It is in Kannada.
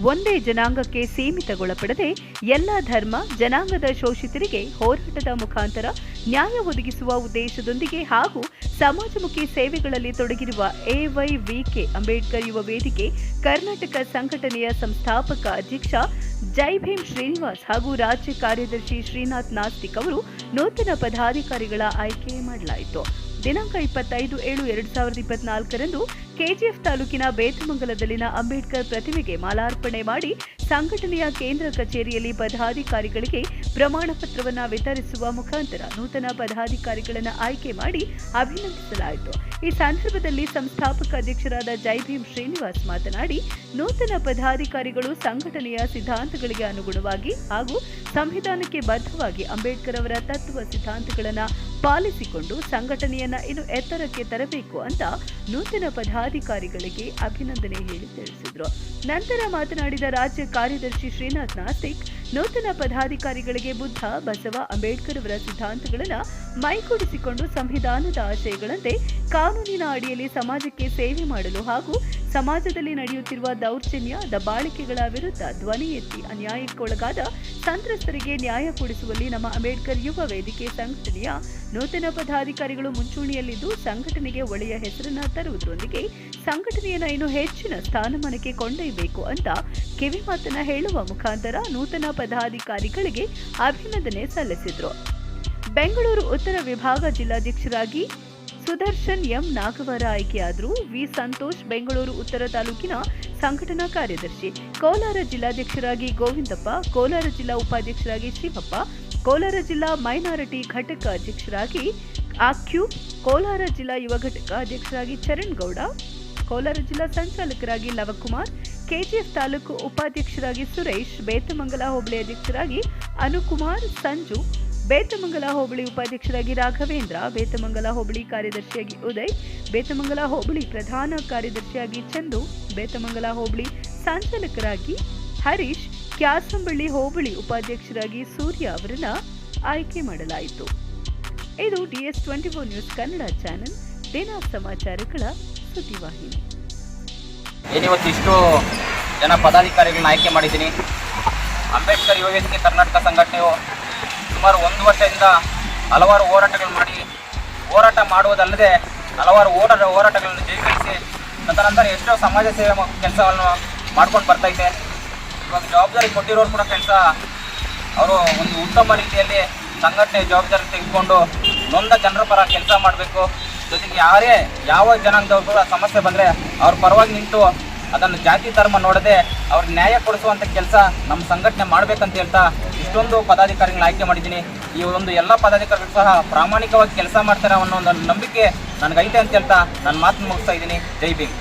ಒಂದೇ ಜನಾಂಗಕ್ಕೆ ಸೀಮಿತಗೊಳಪಡದೆ ಎಲ್ಲ ಧರ್ಮ, ಜನಾಂಗದ ಶೋಷಿತರಿಗೆ ಹೋರಾಟದ ಮುಖಾಂತರ ನ್ಯಾಯ ಒದಗಿಸುವ ಉದ್ದೇಶದೊಂದಿಗೆ ಹಾಗೂ ಸಮಾಜಮುಖಿ ಸೇವೆಗಳಲ್ಲಿ ತೊಡಗಿರುವ ಎವೈವಿಕೆ ಅಂಬೇಡ್ಕರ್ ಯುವ ವೇದಿಕೆ, ಕರ್ನಾಟಕ ಸಂಘಟನೆಯ ಸಂಸ್ಥಾಪಕ ಅಧ್ಯಕ್ಷ ಜೈ ಭೀಮ್ ಶ್ರೀನಿವಾಸ್ ಹಾಗೂ ರಾಜ್ಯ ಕಾರ್ಯದರ್ಶಿ ಶ್ರೀನಾಥ್ ನಾಸ್ತಿಕ್ ಅವರು ನೂತನ ಪದಾಧಿಕಾರಿಗಳ ಆಯ್ಕೆ ಮಾಡಲಾಯಿತು. ದಿನಾಂಕ ಇಪ್ಪತ್ತೈದು ಏಳು ಎರಡು ಸಾವಿರದ ಇಪ್ಪತ್ನಾಲ್ಕರಂದು ಕೆಜಿಎಫ್ ತಾಲೂಕಿನ ಬೇತಮಂಗಲದಲ್ಲಿನ ಅಂಬೇಡ್ಕರ್ ಪ್ರತಿಮೆಗೆ ಮಾಲಾರ್ಪಣೆ ಮಾಡಿ ಸಂಘಟನೆಯ ಕೇಂದ್ರ ಕಚೇರಿಯಲ್ಲಿ ಪದಾಧಿಕಾರಿಗಳಿಗೆ ಪ್ರಮಾಣ ಪತ್ರವನ್ನು ವಿತರಿಸುವ ಮುಖಾಂತರ ನೂತನ ಪದಾಧಿಕಾರಿಗಳನ್ನು ಆಯ್ಕೆ ಮಾಡಿ ಅಭಿನಂದಿಸಲಾಯಿತು. ಈ ಸಂದರ್ಭದಲ್ಲಿ ಸಂಸ್ಥಾಪಕ ಅಧ್ಯಕ್ಷರಾದ ಜೈಭೀಮ್ ಶ್ರೀನಿವಾಸ್ ಮಾತನಾಡಿ, ನೂತನ ಪದಾಧಿಕಾರಿಗಳು ಸಂಘಟನೆಯ ಸಿದ್ಧಾಂತಗಳಿಗೆ ಅನುಗುಣವಾಗಿ ಹಾಗೂ ಸಂವಿಧಾನಕ್ಕೆ ಬದ್ಧವಾಗಿ ಅಂಬೇಡ್ಕರ್ ಅವರ ತತ್ವ ಸಿದ್ಧಾಂತಗಳನ್ನು ಪಾಲಿಸಿಕೊಂಡು ಸಂಘಟನೆಯನ್ನ ಇನ್ನು ಎತ್ತರಕ್ಕೆ ತರಬೇಕು ಅಂತ ನೂತನ ಪದಾಧಿಕಾರಿಗಳಿಗೆ ಅಭಿನಂದನೆ ಹೇಳಿ ತಿಳಿಸಿದರು. ನಂತರ ಮಾತನಾಡಿದ ರಾಜ್ಯ ಕಾರ್ಯದರ್ಶಿ ಶ್ರೀನಾಥ್ ನಾಸ್ತಿಕ್, ನೂತನ ಪದಾಧಿಕಾರಿಗಳಿಗೆ ಬುದ್ಧ, ಬಸವ, ಅಂಬೇಡ್ಕರ್ ಅವರ ಸಿದ್ಧಾಂತಗಳನ್ನು ಮೈಗೂಡಿಸಿಕೊಂಡು ಸಂವಿಧಾನದ ಆಶಯಗಳಂತೆ ಕಾನೂನಿನ ಅಡಿಯಲ್ಲಿ ಸಮಾಜಕ್ಕೆ ಸೇವೆ ಮಾಡಲು ಹಾಗೂ ಸಮಾಜದಲ್ಲಿ ನಡೆಯುತ್ತಿರುವ ದೌರ್ಜನ್ಯ, ದಬ್ಬಾಳಿಕೆಗಳ ವಿರುದ್ಧ ಧ್ವನಿ ಎತ್ತಿ ಅನ್ಯಾಯಕ್ಕೊಳಗಾದ ಸಂತ್ರಸ್ತರಿಗೆ ನ್ಯಾಯ ಕೊಡಿಸುವಲ್ಲಿ ನಮ್ಮ ಅಂಬೇಡ್ಕರ್ ಯುವ ವೇದಿಕೆ ಸಂಘಟನೆಯ ನೂತನ ಪದಾಧಿಕಾರಿಗಳು ಮುಂಚೂಣಿಯಲ್ಲಿದ್ದು, ಸಂಘಟನೆಗೆ ಒಳ್ಳೆಯ ಹೆಸರನ್ನ ತರುವುದರೊಂದಿಗೆ ಸಂಘಟನೆಯನ್ನು ಇನ್ನು ಹೆಚ್ಚಿನ ಸ್ಥಾನಮಾನಕ್ಕೆ ಕೊಂಡೊಯ್ಯಬೇಕು ಅಂತ ಕಿವಿ ಮಾತನ್ನ ಹೇಳುವ ಮುಖಾಂತರ ನೂತನ ಪದಾಧಿಕಾರಿಗಳಿಗೆ ಅಭಿನಂದನೆ ಸಲ್ಲಿಸಿದರು. ಬೆಂಗಳೂರು ಉತ್ತರ ವಿಭಾಗ ಜಿಲ್ಲಾಧ್ಯಕ್ಷರಾಗಿ ಸುದರ್ಶನ್ ಎಂ ನಾಗವರ ಆಯ್ಕೆಯಾದರು ವಿ ಸಂತೋಷ್, ಬೆಂಗಳೂರು, ಉತ್ತರ ತಾಲೂಕಿನ ಸಂಘಟನಾ ಕಾರ್ಯದರ್ಶಿ. ಕೋಲಾರ ಜಿಲ್ಲಾಧ್ಯಕ್ಷರಾಗಿ ಗೋವಿಂದಪ್ಪ, ಕೋಲಾರ ಜಿಲ್ಲಾ ಉಪಾಧ್ಯಕ್ಷರಾಗಿ ಶಿವಪ್ಪ, ಕೋಲಾರ ಜಿಲ್ಲಾ ಮೈನಾರಿಟಿ ಘಟಕ ಅಧ್ಯಕ್ಷರಾಗಿ ಆಕ್ಯೂ, ಕೋಲಾರ ಜಿಲ್ಲಾ ಯುವ ಘಟಕ ಅಧ್ಯಕ್ಷರಾಗಿ ಚರಣ್ ಗೌಡ ಕೋಲಾರ ಜಿಲ್ಲಾ ಸಂಚಾಲಕರಾಗಿ ಲವಕುಮಾರ್, ಕೆಜಿಎಫ್ ತಾಲೂಕು ಉಪಾಧ್ಯಕ್ಷರಾಗಿ ಸುರೇಶ್, ಬೇತಮಂಗಲ ಹೋಬಳಿ ಅಧ್ಯಕ್ಷರಾಗಿ ಅನುಕುಮಾರ್, ಸಂಜು ಬೇತಮಂಗಲ ಹೋಬಳಿ ಉಪಾಧ್ಯಕ್ಷರಾಗಿ ರಾಘವೇಂದ್ರ, ಬೇತಮಂಗಲ ಹೋಬಳಿ ಕಾರ್ಯದರ್ಶಿಯಾಗಿ ಉದಯ್, ಬೇತಮಂಗಲ ಹೋಬಳಿ ಪ್ರಧಾನ ಕಾರ್ಯದರ್ಶಿಯಾಗಿ ಚಂದು, ಬೇತಮಂಗಲ ಹೋಬಳಿ ಸಂಚಾಲಕರಾಗಿ ಹರೀಶ್, ಕ್ಯಾಸಂಬಳ್ಳಿ ಹೋಬಳಿ ಉಪಾಧ್ಯಕ್ಷರಾಗಿ ಸೂರ್ಯ ಅವರನ್ನು ಆಯ್ಕೆ ಮಾಡಲಾಯಿತು. ಇದು DS twenty four news Kannada channel, ದಿನ ಸಮಾಚಾರಗಳ ಸುದ್ದಿವಾಹಿನಿ. ಏನಿವತ್ತು ಇಷ್ಟು ಜನ ಪದಾಧಿಕಾರಿಗಳನ್ನ ಆಯ್ಕೆ ಮಾಡಿದ್ದೀನಿ? ಅಂಬೇಡ್ಕರ್ ಯುವ ಕರ್ನಾಟಕ ಸಂಘಟನೆಯು ಸುಮಾರು ಒಂದು ವರ್ಷದಿಂದ ಹಲವಾರು ಹೋರಾಟಗಳು ಮಾಡಿ ಹೋರಾಟ ಮಾಡುವುದಲ್ಲದೆ ಹಲವಾರು ಹೋರಾಟ ಹೋರಾಟಗಳನ್ನು ಜಯಗಳಿಸಿ ತದನಂತರ ಎಷ್ಟೋ ಸಮಾಜ ಸೇವೆ ಕೆಲಸವನ್ನು ಮಾಡ್ಕೊಂಡು ಬರ್ತೈತೆ ಇವಾಗ ಜವಾಬ್ದಾರಿ ಕೊಟ್ಟಿರೋರು ಕೂಡ ಕೆಲಸ ಅವರು ಒಂದು ಉತ್ತಮ ರೀತಿಯಲ್ಲಿ ಸಂಘಟನೆ ಜವಾಬ್ದಾರಿ ತೆಗೆದುಕೊಂಡು ನೊಂದ ಜನರ ಪರ ಕೆಲಸ ಮಾಡಬೇಕು. ಜೊತೆಗೆ ಯಾರೇ ಯಾವ ಜನಾಂಗದವ್ರು ಕೂಡ ಸಮಸ್ಯೆ ಬಂದರೆ ಅವ್ರ ಪರವಾಗಿ ನಿಂತು ಅದನ್ನು ಜಾತಿ ಧರ್ಮ ನೋಡದೆ ಅವ್ರಿಗೆ ನ್ಯಾಯ ಕೊಡಿಸುವಂಥ ಕೆಲಸ ನಮ್ಮ ಸಂಘಟನೆ ಮಾಡಬೇಕಂತ ಹೇಳ್ತಾ ಇಷ್ಟೊಂದು ಪದಾಧಿಕಾರಿಗಳನ್ನ ಆಯ್ಕೆ ಮಾಡಿದ್ದೀನಿ. ಈ ಒಂದು ಎಲ್ಲ ಪದಾಧಿಕಾರಿಗಳು ಸಹ ಪ್ರಾಮಾಣಿಕವಾಗಿ ಕೆಲಸ ಮಾಡ್ತಾರೆ ಅನ್ನೋ ಒಂದು ನಂಬಿಕೆ ನನಗೈತೆ ಅಂತ ಹೇಳ್ತಾ ನನ್ನ ಮಾತನ್ನು ಮುಗಿಸ್ತಾ ಇದ್ದೀನಿ. ಜೈ ಭೀಮ್.